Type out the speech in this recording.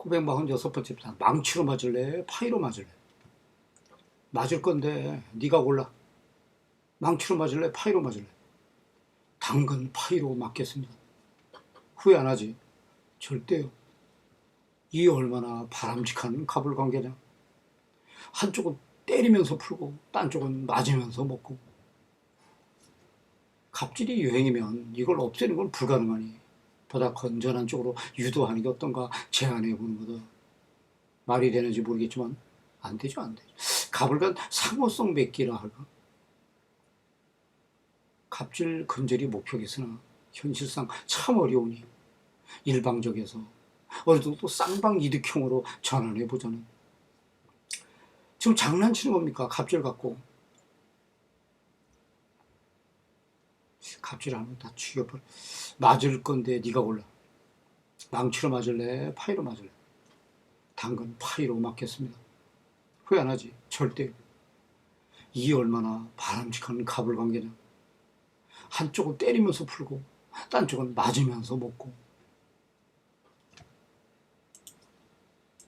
946번째 편 망치로 맞을래? 파이로 맞을래? 맞을 건데 네가 골라. 망치로 맞을래? 파이로 맞을래? 당근 파이로 맞겠습니다. 후회 안 하지? 절대요. 이 얼마나 바람직한 갑을 관계냐? 한쪽은 때리면서 풀고 딴 쪽은 맞으면서 먹고 갑질이 유행이면 이걸 없애는 건 불가능하니 보다 건전한 쪽으로 유도하는 게 어떤가 제안해 보는 거다. 말이 되는지 모르겠지만 안 되죠 안 되죠. 갑을 간 상호성 맺기라 할까? 갑질 근절이 목표겠으나 현실상 참 어려우니 일방적에서 어느 정도 쌍방 이득형으로 전환해 보자는 지금 장난치는 겁니까? 갑질 갖고 갑질하면 다 죽여버려 맞을 건데 네가 골라 망치로 맞을래? 파이로 맞을래? 당근 파이로 맞겠습니다 후회 안 하지? 절대 이 얼마나 바람직한 갑을 관계냐 한쪽은 때리면서 풀고 딴 쪽은 맞으면서 먹고